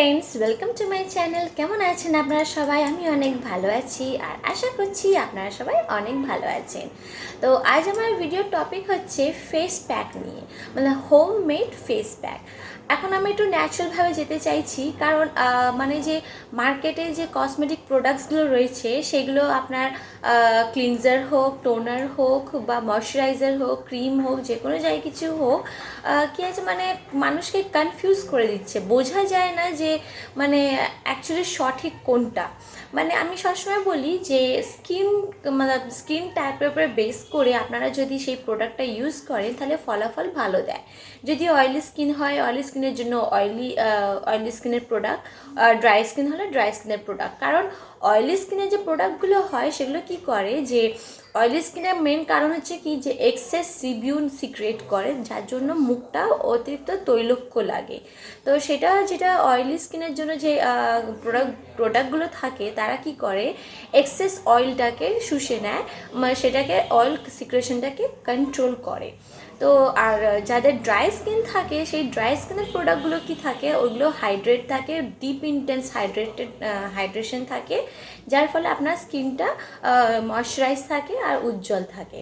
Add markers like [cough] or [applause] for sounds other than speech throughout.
Friends welcome to my channel কেমন আছেন আপনারা সবাই? আমি অনেক ভালো আছি আর আশা করছি আপনারা সবাই অনেক ভালো আছেন। তো আজ আমার ভিডিও টপিক হচ্ছে ফেস প্যাক নিয়ে মানে হোম মেড ফেস প্যাক এখন আমি একটু ন্যাচারালভাবে যেতে চাইছি, কারণ মানে যে মার্কেটে যে কসমেটিক প্রোডাক্টসগুলো রয়েছে, সেগুলো আপনার ক্লিনজার হোক টোনার হোক বা ময়শ্চারাইজার হোক ক্রিম হোক যে কোনো যাই কিছু হোক কী আছে মানে মানুষকে কনফিউজ করে দিচ্ছে। বোঝা যায় না যে মানে অ্যাকচুয়ালি সঠিক কোনটা। মানে আমি সবসময় বলি যে স্কিন মানে স্কিন টাইপের উপরে বেস করে আপনারা যদি সেই প্রোডাক্টটা ইউজ করেন, তাহলে ফলাফল ভালো দেয়। যদি অয়েলি স্কিন হয় অয়েলি স্কিনের জন্য অয়েলি অয়েলি স্কিনের প্রোডাক্ট আর ড্রাই স্কিন হলে ড্রাই স্কিনের প্রোডাক্ট কারণ অয়েলি স্কিনের যে প্রোডাক্টগুলো হয়, সেগুলো কি করে? যে অয়েলি স্কিনের মেন কারণ হচ্ছে কি যে এক্সেস সিবিউন সিক্রেট করে, যার জন্য মুখটা অতিরিক্ত তৈলক্য লাগে। তো সেটা যেটা অয়েলি স্কিনের জন্য যে প্রোডাক্ট প্রোডাক্টগুলো থাকে, তারা কি করে? এক্সেস অয়েলটাকে শুষে নেয় মানে সেটাকে অয়েল সিক্রেশনটাকে কন্ট্রোল করে। তো আর যাদের ড্রাই স্কিন থাকে, সেই ড্রাই স্কিনের প্রোডাক্টগুলো কি থাকে? ওগুলো হাইড্রেট থাকে ডিপ ইন্টেন্স হাইড্রেটেড হাইড্রেশন থাকে, যার ফলে আপনার স্কিনটা ময়শ্চারাইজ থাকে আর উজ্জ্বল থাকে।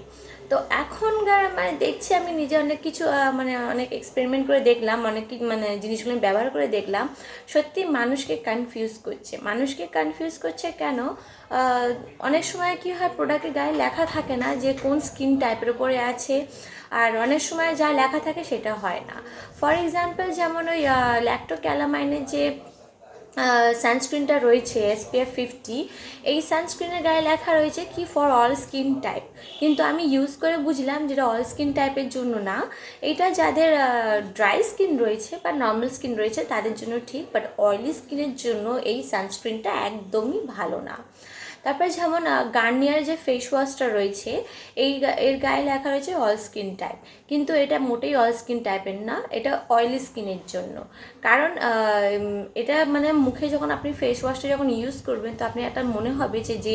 তো এখনকার মানে দেখছি আমি নিজে অনেক কিছু মানে অনেক এক্সপেরিমেন্ট করে দেখলাম, অনেক মানে জিনিসগুলো ব্যবহার করে দেখলাম। সত্যি মানুষকে কনফিউজ করছে। মানুষকে কনফিউজ করছে কেন? অনেক সময় কি হয় প্রোডাক্টের গায়ে লেখা থাকে না যে কোন স্কিন টাইপের উপরে আছে আর অনেক সময় যা লেখা থাকে সেটা হয় না। ফর এক্সাম্পল যেমন ওই ল্যাক্টো ক্যালামাইনের যে সানস্ক্রিনটা রয়েছে এসপিএফ ফিফটি এই সানস্ক্রিনের গায়ে লেখা রয়েছে কি ফর অল স্কিন টাইপ কিন্তু আমি ইউজ করে বুঝলাম যেটা অল স্কিন টাইপের জন্য না। এটা যাদের ড্রাই স্কিন রয়েছে বা নর্মাল স্কিন রয়েছে তাদের জন্য ঠিক বাট অয়েলি স্কিনের জন্য এই সানস্ক্রিনটা একদমই ভালো না। তারপরে যেমন গার্নিয়ার যে ফেস ওয়াশটা রয়েছে, এই এর গায়ে লেখা রয়েছে অল স্কিন টাইপ কিন্তু এটা মোটেই অল স্কিন টাইপের না, এটা অয়েলি স্কিনের জন্য। কারণ এটা মানে মুখে যখন আপনি ফেস ওয়াশটা যখন ইউজ করবেন, তো আপনি একটা মনে হবে যে যে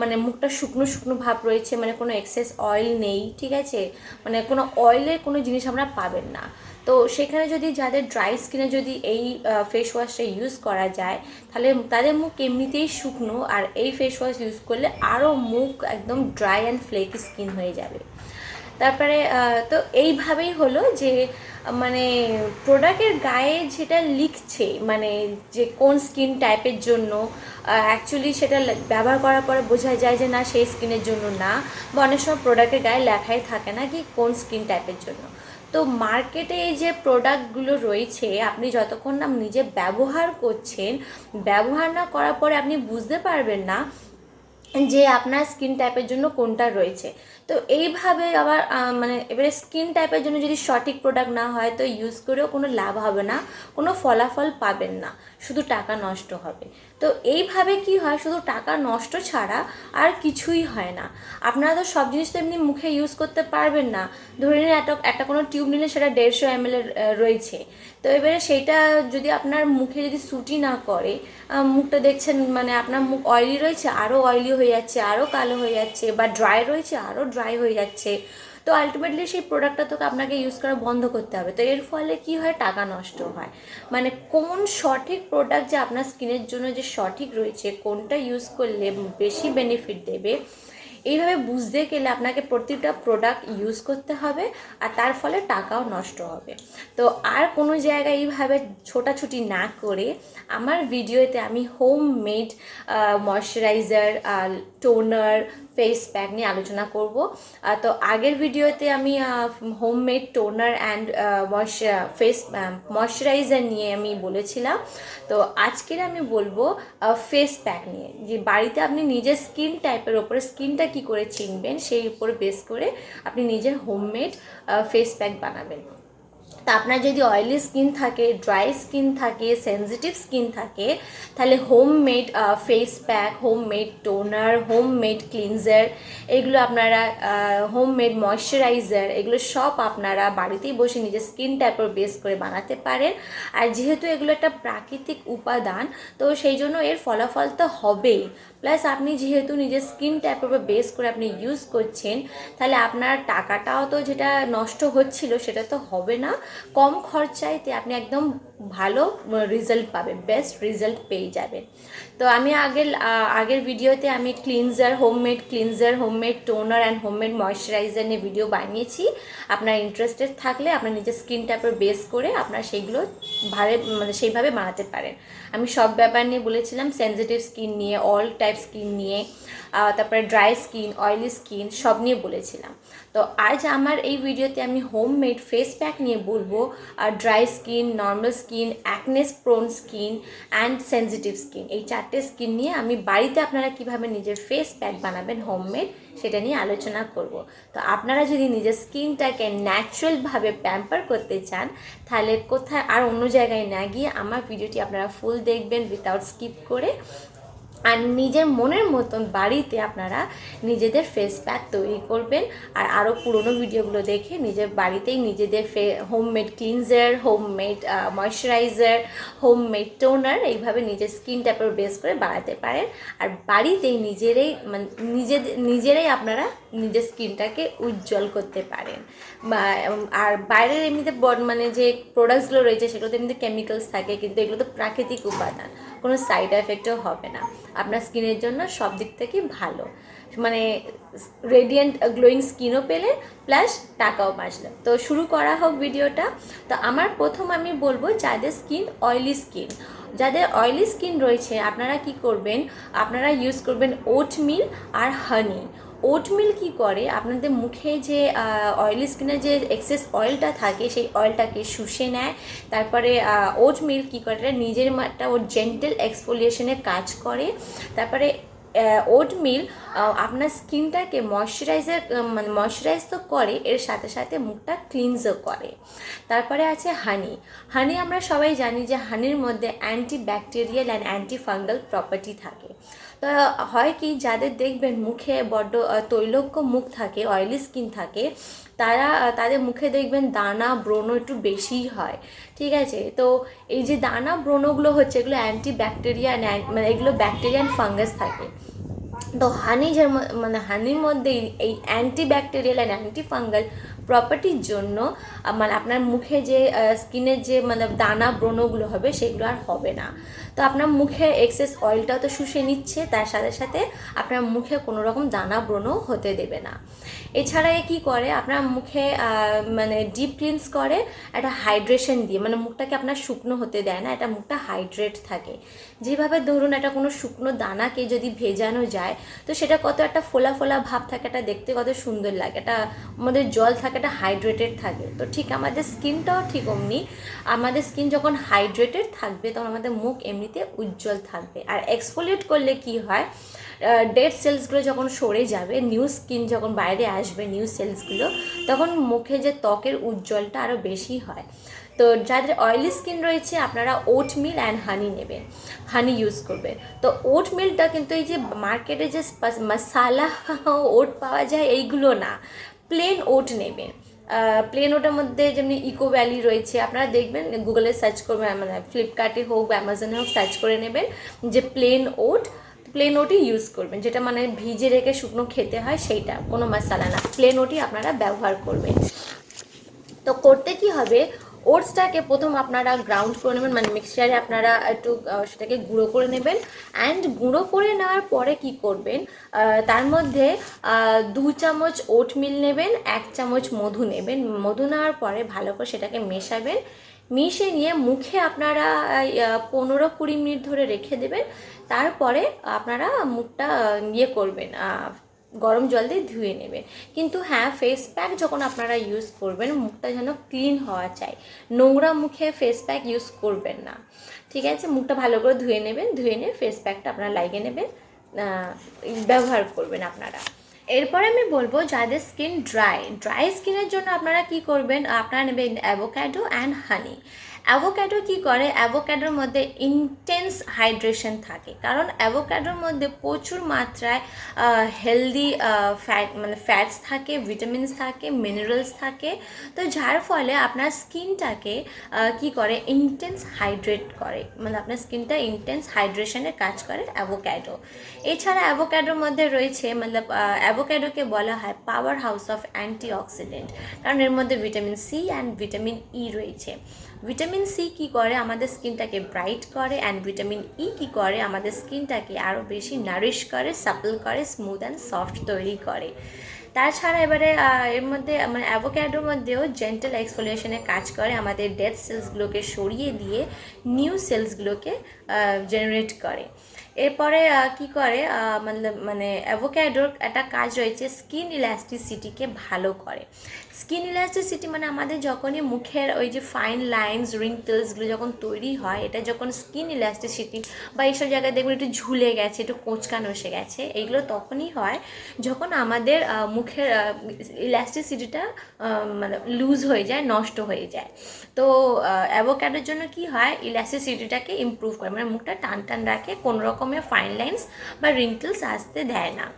মানে মুখটা শুকনো শুকনো ভাব রয়েছে মানে কোনো এক্সেস অয়েল নেই, ঠিক আছে? মানে কোনো অয়েলের কোনো জিনিস আমরা পাবেন না। তো সেখানে যদি যাদের ড্রাই স্কিনে যদি এই ফেস ওয়াশটা ইউজ করা যায়, তাহলে তাদের মুখ এমনিতেই শুকনো আর এই ফেস ওয়াশ ইউজ করলে আরও মুখ একদম ড্রাই অ্যান্ড ফ্লেকি স্কিন হয়ে যাবে। তারপরে তো এইভাবেই হলো যে মানে প্রোডাক্টের গায়ে যেটা লিখছে মানে যে কোন স্কিন টাইপের জন্য অ্যাকচুয়ালি সেটা ব্যবহার করার পরে বোঝা যায় যে না, সেই স্কিনের জন্য না, বা অনেক সময় প্রোডাক্টের গায়ে লেখাই থাকে না কি কোন স্কিন টাইপের জন্য। তো মার্কেটে এই যে প্রোডাক্টগুলো রয়েছে, আপনি যতক্ষণ না নিজে ব্যবহার করছেন, ব্যবহার না করার পরে আপনি বুঝতে পারবেন না যে আপনার স্কিন টাইপের জন্য কোনটা রয়েছে। তো এইভাবে আবার মানে এবারে স্কিন টাইপের জন্য যদি সঠিক প্রোডাক্ট না হয়, তো ইউজ করেও কোনো লাভ হবে না, কোনো ফলাফল পাবেন না। শুধু টাকা নষ্ট হবে। তো এইভাবে কি হয়? শুধু টাকা নষ্ট ছাড়া আর কিছুই হয় না। আপনারা তো সব জিনিস তো এমনি মুখে ইউজ করতে পারবেন না। ধরে নিন একটা একটা কোনো টিউব নিলে সেটা দেড়শো এম এর রয়েছে। তো এবারে সেটা যদি আপনার মুখে যদি সুটি না করে মুখটা দেখছেন মানে আপনার মুখ অয়েলি রয়েছে আরও অয়েলি হয়ে যাচ্ছে আরও কালো হয়ে যাচ্ছে বা ড্রাই রয়েছে আরও ড্রাই হয়ে যাচ্ছে। তো আলটিমেটলি সেই প্রোডাক্টটা তোকে আপনাকে ইউজ করা বন্ধ করতে হবে। তো এর ফলে কি হয়? টাকা নষ্ট হয়। মানে কোন সঠিক প্রোডাক্ট যে আপনার স্কিনের জন্য যে সঠিক রয়েছে, কোনটা ইউজ করলে বেশি বেনিফিট দেবে, এইভাবে বুঝতে গেলে আপনাকে প্রতিটা প্রোডাক্ট ইউজ করতে হবে আর তার ফলে টাকাও নষ্ট হবে। তো আর কোনো জায়গায় এইভাবে ছোটাছুটি না করে আমার ভিডিওতে আমি home made moisturiser toner face pack নিয়ে আলোচনা করব। তো আগের ভিডিওতে আমি home made toner and face moisturiser নিয়ে আমি বলেছিলাম। তো আজকের আমি বলব ফেস প্যাক নিয়ে। যে বাড়িতে আপনি নিজের স্কিন টাইপের ওপরে স্কিনটা কি করে চিনবেন, সেই উপর বেস করে আপনি নিজের হোমমেড ফেস প্যাক বানাবেন। তা আপনার যদি অয়েলি স্কিন থাকে ড্রাই স্কিন থাকে সেনজিটিভ স্কিন থাকে, তাহলে home made face pack home made toner home made cleanser এগুলো আপনারা হোম মেড ময়শ্চারাইজার এগুলো সব আপনারা বাড়িতেই বসে নিজের স্কিন টাইপের বেস করে বানাতে পারেন। আর যেহেতু এগুলো একটা প্রাকৃতিক উপাদান, তো সেই জন্য এর ফলাফল তো হবেই। প্লাস আপনি যেহেতু নিজের স্কিন টাইপের উপর বেস করে আপনি ইউজ করছেন, তাহলে আপনার টাকাটাও তো যেটা নষ্ট হচ্ছিল সেটা তো হবে না। কম খরচাইতে আপনি একদম ভালো রেজাল্ট পাবেন বেস্ট রেজাল্ট পেয়ে যাবেন। তো আমি আগের আগের ভিডিওতে আমি cleanser homemade cleanser homemade toner and homemade moisturiser নিয়ে ভিডিও বানিয়েছি। আপনার ইন্টারেস্টেড থাকলে আপনার নিজের স্কিন টাইপের বেস করে আপনার সেইগুলো ভাবে মানে সেইভাবে বানাতে পারেন। আমি সব ব্যাপার নিয়ে বলেছিলাম সেনজিটিভ স্কিন নিয়ে অল টাইপ স্কিন নিয়ে তারপরে ড্রাই স্কিন, অয়েলি স্কিন, সব নিয়ে বলেছিলাম। তো আজ আমার এই ভিডিওতে আমি হোমমেড ফেস প্যাক নিয়ে বলব, আর dry skin, normal skin acnes prone skin and sensitive skin. এই চারটে স্কিন নিয়ে আমি বাড়িতে আপনারা কীভাবে নিজের ফেস প্যাক বানাবেন হোমমেড, সেটা নিয়ে আলোচনা করব। তো আপনারা যদি নিজের স্কিনটাকে ন্যাচারালভাবে প্যাম্পার করতে চান, তাহলে কোথায় আর অন্য জায়গায় না গিয়ে আমার ভিডিওটি আপনারা ফুল দেখবেন উইথাউট স্কিপ করে। আর নিজের মনের মতন বাড়িতে আপনারা নিজেদের ফেস প্যাক তৈরি করবেন। আর আরও পুরনো ভিডিওগুলো দেখে নিজের বাড়িতেই নিজেদের ফে homemade cleanser homemade moisturiser homemade toner এইভাবে নিজের স্কিন টাইপের বেস করে বাড়াতে পারেন। আর বাড়িতেই নিজেরাই মানে নিজেদের নিজেরাই আপনারা নিজের স্কিনটাকে উজ্জ্বল করতে পারেন। আর বাইরের এমনিতে মানে যে প্রোডাক্টসগুলো রয়েছে সেগুলোতে এমনিতে কেমিক্যালস থাকে, কিন্তু এগুলো তো প্রাকৃতিক উপাদান। কোনো সাইড এফেক্টও হবে না। আপনার স্কিনের জন্য সব দিক থেকে ভালো। মানে রেডিয়েন্ট গ্লোয়িং স্কিনও পেলে প্লাস টাকাও বাঁচলেন তো শুরু করা হোক ভিডিওটা। তো আমার প্রথম আমি বলব যাদের স্কিন অয়েলি স্কিন যাদের অয়েলি স্কিন রয়েছে, আপনারা কি করবেন? আপনারা ইউজ করবেন ওট মিল আর হানি ওটমিল কি করে? আপনাদের মুখে যে অয়েলি স্কিনে যে এক্সেস অয়েলটা থাকে, সেই অয়েলটাকে শুষে নেয়। তারপরে ওটমিল কি করে? নিজের একটা ওর জেন্টেল এক্সফোলিয়েশনের কাজ করে। তারপরে ওটমিল আপনার স্কিনটাকে ময়শ্চারাইজার মানে ময়শ্চারাইজ তো করে, এর সাথে সাথে মুখটা ক্লিনজও করে। তারপরে আছে হানি হানি আমরা সবাই জানি যে হানির মধ্যে anti bacterial and anti fungal property থাকে। তো হয় কি, যাদের দেখবেন মুখে বড্ড তৈলক্য মুখ থাকে অয়েলি স্কিন থাকে, তারা তাদের মুখে দেখবেন দানা, ব্রণ একটু বেশিই হয়, ঠিক আছে? তো এই যে দানা, ব্রণগুলো হচ্ছে, এগুলো অ্যান্টি ব্যাকটেরিয়া মানে এগুলো ব্যাকটেরিয়ান ফাঙ্গাস থাকে। তো হানি যে মানে হানির মধ্যে এই anti bacterial and anti fungal প্রপার্টির জন্য মানে আপনার মুখে যে স্কিনের যে মানে দানা ব্রণগুলো হবে, সেগুলো আর হবে না। তো আপনার মুখে এক্সেস অয়েলটাও তো শুষে নিচ্ছে, তার সাথে সাথে আপনার মুখে কোনো রকম দানা ব্রণও হতে দেবে না। এছাড়া এ কী করে? আপনার মুখে মানে ডিপ ক্লিনস করে, একটা হাইড্রেশন দিয়ে মানে মুখটাকে আপনার শুকনো হতে দেয় না এটা মুখটা হাইড্রেট থাকে। যেভাবে ধরুন একটা কোনো শুকনো দানাকে যদি ভেজানো যায়, তো সেটা কত একটা ফোলা ফোলা ভাব থাকে এটা দেখতে কত সুন্দর লাগে এটা আমাদের জল থাকে এটা হাইড্রেটেড থাকে। তো ঠিক আমাদের স্কিনটাও ঠিক অমনি, আমাদের স্কিন যখন হাইড্রেটেড থাকবে, তখন আমাদের মুখ এমনিতে উজ্জ্বল থাকবে। আর এক্সফোলিয়েট করলে কি হয় ডেড সেলসগুলো যখন সরে যাবে নিউ স্কিন যখন বাইরে আসবে নিউ সেলসগুলো তখন মুখে যে ত্বকের উজ্জ্বলটা আরও বেশি হয়। তো যাদের অয়েলি স্কিন রয়েছে, আপনারা ওট মিল অ্যান্ড হানি নেবেন। হানি ইউজ করবেন। তো ওট মিলটা কিন্তু এই যে মার্কেটে যে মশালা ওট [laughs] পাওয়া যায়, এইগুলো না। প্লেন ওট নেবেন। প্লেন ওটার মধ্যে যেমনি ইকো ভ্যালি রয়েছে, আপনারা দেখবেন গুগলে সার্চ করবেন মানে ফ্লিপকার্টে হোক বা অ্যামাজনে হোক সার্চ করে নেবেন যে প্লেন ওট প্লেন ওটি ইউজ করবেন। যেটা মানে ভিজে রেখে শুকনো খেতে হয়, সেইটা, কোনো মশালা না। প্লেন ওটি আপনারা ব্যবহার করবেন। তো করতে কি হবে? ওটসটাকে প্রথম আপনারা গ্রাউন্ড করে নেবেন মানে মিক্সচারে আপনারা একটু সেটাকে গুঁড়ো করে নেবেন অ্যান্ড গুঁড়ো করে নেওয়ার পরে কি করবেন তার মধ্যে দু চামচ ওট মিল নেবেন, এক চামচ মধু নেবেন। মধু নেওয়ার পরে ভালো করে সেটাকে মেশাবেন। মিশে নিয়ে মুখে আপনারা পনেরো কুড়ি মিনিট ধরে রেখে দেবেন। তারপরে আপনারা মুখটা ইয়ে করবেন গরম জল দিয়ে ধুয়ে নেবেন কিন্তু হ্যাঁ ফেস প্যাক যখন আপনারা ইউজ করবেন, মুখটা যেন ক্লিন হওয়া চাই। নোংরা মুখে ফেস প্যাক ইউজ করবেন না। ঠিক আছে? মুখটা ভালো করে ধুয়ে নেবেন, ধুয়ে নিয়ে ফেস প্যাকটা আপনারা লাগিয়ে নেবেন ব্যবহার করবেন আপনারা। এরপরে আমি বলব যাদের স্কিন ড্রাই ড্রাই স্কিনের জন্য আপনারা কি করবেন? আপনারা নেবেন অ্যাভোক্যাডো অ্যান্ড হানি অ্যাভোক্যাডো কি করে? অ্যাভোক্যাডোর মধ্যে ইন্টেন্স হাইড্রেশন থাকে। কারণ অ্যাভোক্যাডোর মধ্যে প্রচুর মাত্রায় হেলদি ফ্যাট মানে ফ্যাটস থাকে ভিটামিনস থাকে মিনারেলস থাকে। তো যার ফলে আপনার স্কিনটাকে কি করে? ইন্টেন্স হাইড্রেট করে। মানে আপনার স্কিনটা ইন্টেন্স হাইড্রেশনের কাজ করে অ্যাভোক্যাডো এছাড়া অ্যাভোক্যাডোর মধ্যে রয়েছে, মতলব অ্যাভোক্যাডোকে বলা হয় পাওয়ার হাউস অফ অ্যান্টিঅক্সিডেন্ট কারণ এর মধ্যে vitamin C and vitamin E রয়েছে। ভিটামিন সি কি করে? আমাদের স্কিনটাকে ব্রাইট করে অ্যান্ড ভিটামিন ই কি করে? আমাদের স্কিনটাকে আরও বেশি নারিশ করে সাপল করে স্মুথ অ্যান্ড সফট তৈরি করে। তাছাড়া এবারে এর মধ্যে মানে অ্যাভোক্যাডোর মধ্যেও জেন্টাল এক্সফোলিয়েশনের কাজ করে। আমাদের ডেড সেলসগুলোকে সরিয়ে দিয়ে নিউ সেলসগুলোকে জেনারেট করে। এরপরে কি করে? মানে মানে অ্যাভোক্যাডোর একটা কাজ রয়েছে স্কিন ইলাস্টিসিটিকে ভালো করে। স্কিন ইলাস্টিসিটি মানে আমাদের যখনই মুখের ওই যে ফাইন লাইন্স রিঙ্কলসগুলো যখন তৈরি হয়, এটা যখন স্কিন ইলাস্টিসিটি বা এইসব জায়গায় দেখবেন একটু ঝুলে গেছে, একটু কোঁচকানো এসে গেছে, এইগুলো তখনই হয় যখন আমাদের মুখের ইলাস্টিসিটিটা মানে লুজ হয়ে যায়, নষ্ট হয়ে যায়। তো অ্যাভোক্যাডোর জন্য কি হয়? ইলাস্টিসিটিটাকে ইমপ্রুভ করে মানে মুখটা টান টান রাখে, কোনো রকমের ফাইন লাইন্স বা রিঙ্কলস আসতে দেয় না।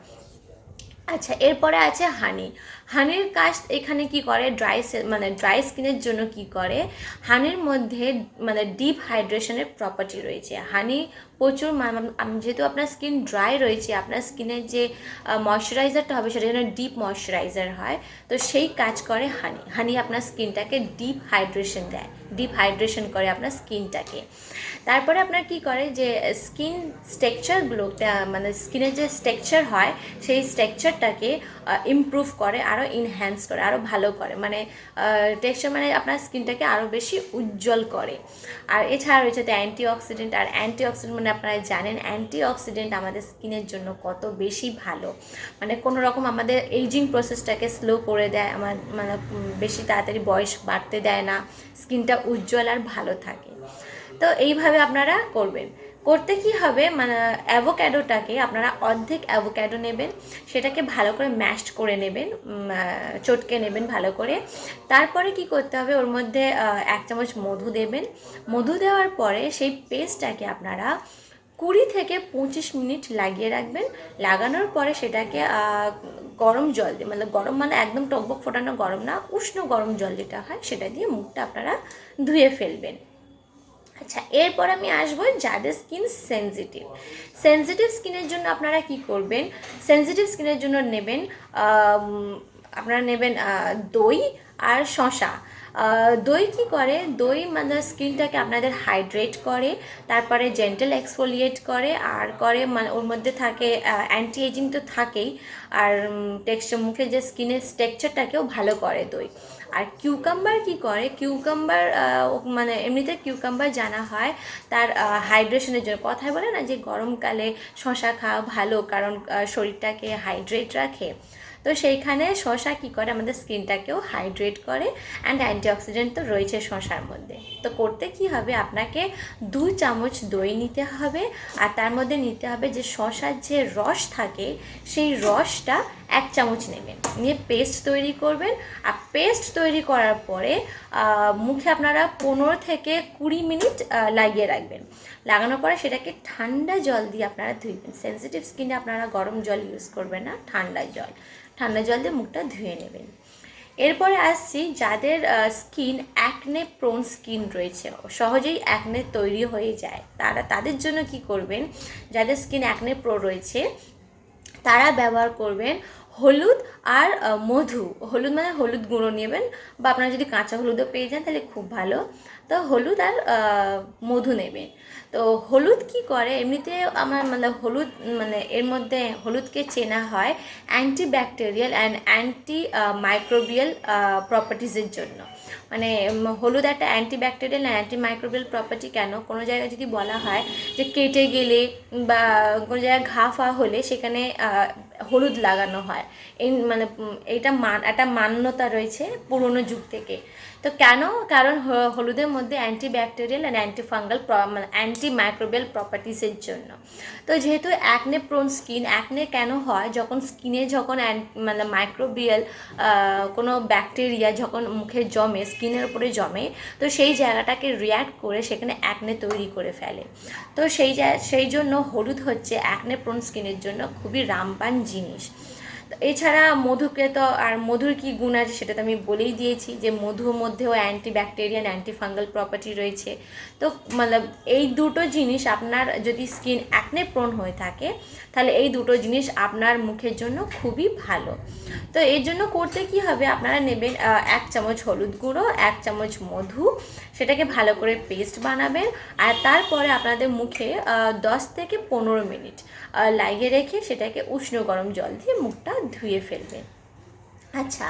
আচ্ছা এরপরে আছে হানি হানির কাজ এখানে কি করে? ড্রাই মানে ড্রাই স্কিনের জন্য কি করে? হানির মধ্যে মানে ডিপ হাইড্রেশনের প্রপার্টি রয়েছে। হানি প্রচুর যেহেতু আপনার স্কিন ড্রাই রয়েছে, আপনার স্কিনের যে ময়শ্চারাইজারটা হবে সেটা যেন ডিপ ময়শ্চারাইজার হয়। তো সেই কাজ করে হানি হানি আপনার স্কিনটাকে ডিপ হাইড্রেশন দেয়। ডিপ হাইড্রেশন করে আপনার স্কিনটাকে তারপরে আপনার কি করে যে স্কিন স্ট্রাকচারগুলো মানে স্কিনের যে স্ট্রাকচার হয়, সেই স্ট্রাকচারটাকে ইমপ্রুভ করে আরও ইনহ্যান্স করে আরও ভালো করে। মানে টেক্সচার মানে আপনার স্কিনটাকে আরও বেশি উজ্জ্বল করে। আর এছাড়া রয়েছে অ্যান্টি অক্সিডেন্ট আর অ্যান্টি অক্সিডেন্ট মানে আপনারা জানেন অ্যান্টি অক্সিডেন্ট আমাদের স্কিনের জন্য কত বেশি ভালো। মানে কোনো রকম আমাদের এইজিং প্রসেসটাকে স্লো করে দেয়, আমার মানে বেশি তাড়াতাড়ি বয়স বাড়তে দেয় না, স্কিনটা উজ্জ্বল আর ভালো থাকে। তো এইভাবে আপনারা করবেন। করতে কি হবে? মানে অ্যাভোক্যাডোটাকে আপনারা অর্ধেক অ্যাভোক্যাডো নেবেন, সেটাকে ভালো করে ম্যাশ করে নেবেন চটকে নেবেন ভালো করে। তারপরে কি করতে হবে? ওর মধ্যে এক চামচ মধু দেবেন। মধু দেওয়ার পরে সেই পেস্টটাকে আপনারা কুড়ি থেকে পঁচিশ মিনিট লাগিয়ে রাখবেন। লাগানোর পরে সেটাকে গরম জল দিয়ে মানে গরম মানে একদম টকবক ফোটানো গরম না, উষ্ণ গরম জল যেটা হয় সেটা দিয়ে মুখটা আপনারা ধুয়ে ফেলবেন। আচ্ছা এরপর আমি আসব যাদের স্কিন সেনজিটিভ সেনজিটিভ স্কিনের জন্য আপনারা কি করবেন? সেনজিটিভ স্কিনের জন্য নেবেন আপনারা নেবেন দই আর শশা দই কি করে? দই মানে স্কিনটাকে আপনাদের হাইড্রেট করে, তারপরে জেন্টাল এক্সফোলিয়েট করে, আর করে মানে ওর মধ্যে থাকে অ্যান্টি এজিং তো থাকেই, আর টেক্সচার মুখে যে স্কিনের স্ট্রাকচারটাকেও ভালো করে দই। আর কিউকাম্বার কি করে? কিউকাম্বার মানে এমনিতে কিউকাম্বার জানা হয় তার হাইড্রেশনের জন্য। কথায় বলে না যে গরমকালে শশা খাওয়া ভালো, কারণ শরীরটাকে হাইড্রেট রাখে। তো সেইখানে শশা কি করে? আমাদের স্কিনটাকেও হাইড্রেট করে অ্যান্ড অ্যান্টিঅক্সিডেন্ট তো রয়েছে শশার মধ্যে। তো করতে কি হবে? আপনাকে দু চামচ দই নিতে হবে আর তার মধ্যে নিতে হবে যে শশার যে রস থাকে, সেই রসটা এক চামচ নেবেন। নিয়ে পেস্ট তৈরি করবেন আর পেস্ট তৈরি করার পরে মুখে আপনারা পনেরো থেকে কুড়ি মিনিট লাগিয়ে রাখবেন। লাগানোর পরে সেটাকে ঠান্ডা জল দিয়ে আপনারা ধুইবেন। সেন্সিটিভ স্কিনে আপনারা গরম জল ইউজ করবেন না, ঠান্ডা জল। ঠান্ডা জল দিয়ে মুখটা ধুয়ে নেবেন। এরপরে আসছি যাদের স্কিন অ্যাকনে প্রোন স্কিন রয়েছে, সহজেই অ্যাকনে তৈরি হয়ে যায়। তারা তাদের জন্য কি করবেন? যাদের স্কিন অ্যাকনে প্রো রয়েছে, তারা ব্যবহার করবেন হলুদ আর মধু। হলুদ মানে হলুদ গুঁড়ো নেবেন বা আপনারা যদি কাঁচা হলুদও পেয়ে যান তাহলে খুব ভালো। তো হলুদ আর মধু নেবেন তো হলুদ কি করে? এমনিতে আমার মানে হলুদ মানে এর মধ্যে হলুদকে চেনা হয় anti bacterial and anti microbial প্রপার্টিজের জন্য। মানে হলুদ একটা anti bacterial anti microbial property কেন? কোনো জায়গায় যদি বলা হয় যে কেটে গেলে বা কোনো জায়গায় ঘা ফা হলে সেখানে হলুদ লাগানো হয়। এই মানে এটা মান একটা মান্যতা রয়েছে পুরনো যুগ থেকে। তো কেন? কারণ হলুদের মধ্যে anti bacterial and anti fungal মানে অ্যান্টি মাইক্রোবিয়াল প্রপার্টিসের জন্য। তো যেহেতু অ্যাকনে প্রোন স্কিন অ্যাকনে কেন হয়? যখন স্কিনে যখন মানে মাইক্রোবিয়াল কোনো ব্যাকটেরিয়া যখন মুখে জমে স্কিনের উপরে জমে, তো সেই জায়গাটাকে রিয়্যাক্ট করে সেখানে অ্যাকনে তৈরি করে ফেলে। তো সেই সেই জন্য হলুদ হচ্ছে অ্যাকনে প্রোন স্কিনের জন্য খুবই রামবান জিনিস। এছাড়া মধুকে তো, আর মধুর কি গুণ আছে সেটা তো আমি বলেই দিয়েছি যে মধুর মধ্যেও anti bacterial anti fungal property রয়েছে। তো মানে এই দুটো জিনিস আপনার যদি স্কিন অ্যাকনে প্রোন হয়ে থাকে তাহলে এই দুটো জিনিস আপনার মুখের জন্য খুবই ভালো। তো এর জন্য করতে কি হবে? আপনারা নেবেন এক চামচ হলুদ গুঁড়ো, এক চামচ মধু, সেটাকে ভালো করে পেস্ট বানাবেন আর তারপরে আপনাদের মুখে দশ থেকে পনেরো মিনিট লাগিয়ে রেখে সেটাকে উষ্ণ গরম জল দিয়ে মুখটা ধুয়ে ফেলবেন। আচ্ছা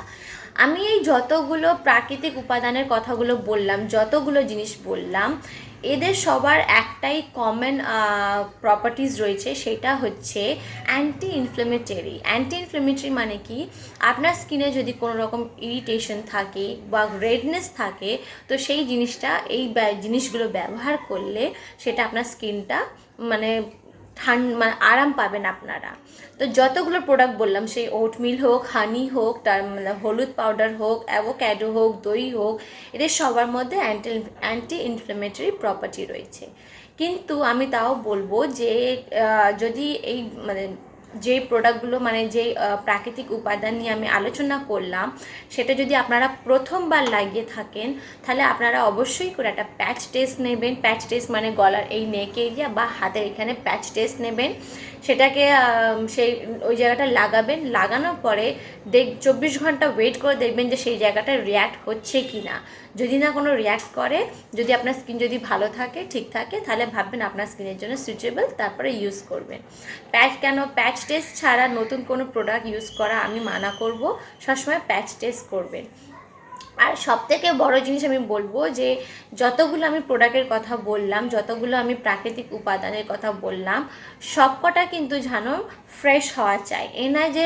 আমি এই যতগুলো প্রাকৃতিক উপাদানের কথাগুলো বললাম, যতগুলো জিনিস বললাম এদের সবার একটাই কমন প্রপার্টিস রয়েছে, সেটা হচ্ছে অ্যান্টি ইনফ্লেমেটরি অ্যান্টি ইনফ্লেমেটরি মানে কি? আপনার স্কিনে যদি কোনো রকম ইরিটেশন থাকে বা রেডনেস থাকে, তো সেই জিনিসটা, এই জিনিসগুলো ব্যবহার করলে সেটা আপনার স্কিনটা মানে ঠান্ডা মানে আরাম পাবেন আপনারা। তো যতগুলো প্রোডাক্ট বললাম, সেই ওটমিল হোক হানি হোক, তার মানে হলুদ পাউডার হোক অ্যাভোক্যাডো হোক, দই হোক, এদের সবার মধ্যে অ্যান্টি অ্যান্টি ইনফ্লেমেটরি প্রপার্টি রয়েছে। কিন্তু আমি তাও বলব যে যদি এই মানে যে প্রোডাক্টগুলো মানে যেই প্রাকৃতিক উপাদান নিয়ে আমি আলোচনা করলাম, সেটা যদি আপনারা প্রথমবার লাগিয়ে থাকেন, তাহলে আপনারা অবশ্যই করে একটা প্যাচ টেস্ট নেবেন। প্যাচ টেস্ট মানে গলার এই নেক এরিয়া বা হাতের এখানে প্যাচ টেস্ট নেবেন। সেটাকে সেই ওই জায়গাটা লাগাবেন। লাগানোর পরে দেখ, চব্বিশ ঘণ্টা ওয়েট করে দেখবেন যে সেই জায়গাটা রিয়্যাক্ট হচ্ছে কি না যদি না কোনো রিয়্যাক্ট করে, যদি আপনার স্কিন যদি ভালো থাকে, ঠিক থাকে, তাহলে ভাববেন আপনার স্কিনের জন্য সুইটেবল তারপরে ইউজ করবেন। প্যাচ কেন? প্যাচ টেস্ট ছাড়া নতুন কোনো প্রোডাক্ট ইউজ করা আমি মানা করব। সবসময় প্যাচ টেস্ট করবেন। আর সব থেকে বড় জিনিস আমি বলব যে, যতগুলো আমি প্রোডাক্টের কথা বললাম, যতগুলো আমি প্রাকৃতিক উপাদানের কথা বললাম, সবকটা কিন্তু জানো ফ্রেশ হওয়া চাই। এ না যে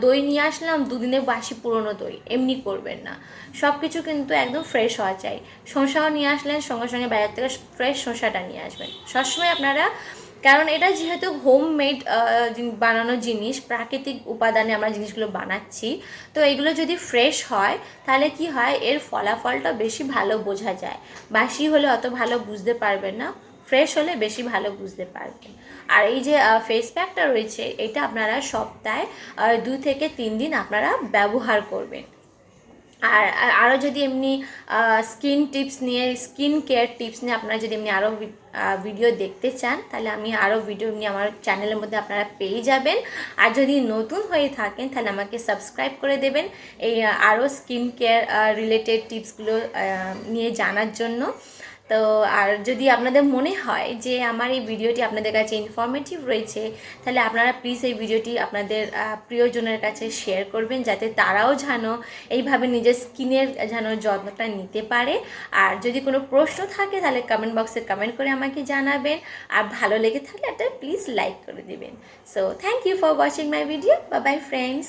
দই নিয়ে আসলাম দুদিনে বাসি পুরনো দই, এমনি করবেন না। সব কিছু কিন্তু একদম ফ্রেশ হওয়া চাই। শসাও নিয়ে আসলেন, সঙ্গে সঙ্গে বাজার থেকে ফ্রেশ শসাটা নিয়ে আসবেন। সবসময় আপনারা কারণ এটা যেহেতু হোমমেড বানানো জিনিস, প্রাকৃতিক উপাদানে আমরা জিনিসগুলো বানাচ্ছি, তো এগুলো যদি ফ্রেশ হয়, তাহলে কি হয়, এর ফলাফলটা বেশি ভালো বোঝা যায়। বাসি হলে অত ভালো বুঝতে পারবেন না ফ্রেশ হলে বেশি ভালো বুঝতে পারবেন। আর এই যে ফেস প্যাকটা রয়েছে, এটা আপনারা সপ্তাহে দু থেকে তিন দিন আপনারা ব্যবহার করবেন। আর, আর- আরও যদি এমনি স্কিন টিপস নিয়ে স্কিন কেয়ার টিপস নিয়ে আপনারা যদি এমনি আরও ভিডিও দেখতে চান, তাহলে আমি আরও ভিডিও এমনি আমার চ্যানেলের মধ্যে আপনারা পেয়ে যাবেন। আর যদি নতুন হয়ে থাকেন, তাহলে আমাকে সাবস্ক্রাইব করে দেবেন। এই আরও স্কিন কেয়ার রিলেটেড টিপসগুলো নিয়ে জানার জন্য। তো আর যদি আপনাদের মনে হয় যে আমার এই ভিডিওটি আপনাদের কাছে ইনফরমেটিভ রয়েছে, তাহলে আপনারা প্লিজ এই ভিডিওটি আপনাদের প্রিয়জনের কাছে শেয়ার করবেন যাতে তারাও যেন এইভাবে নিজের স্কিনের যেন যত্নটা নিতে পারে। আর যদি কোনো প্রশ্ন থাকে, তাহলে কমেন্ট বক্সে কমেন্ট করে আমাকে জানাবেন। আর ভালো লেগে থাকলে একটা প্লিজ লাইক করে দেবেন। So thank you for watching my video বা বাই ফ্রেন্ডস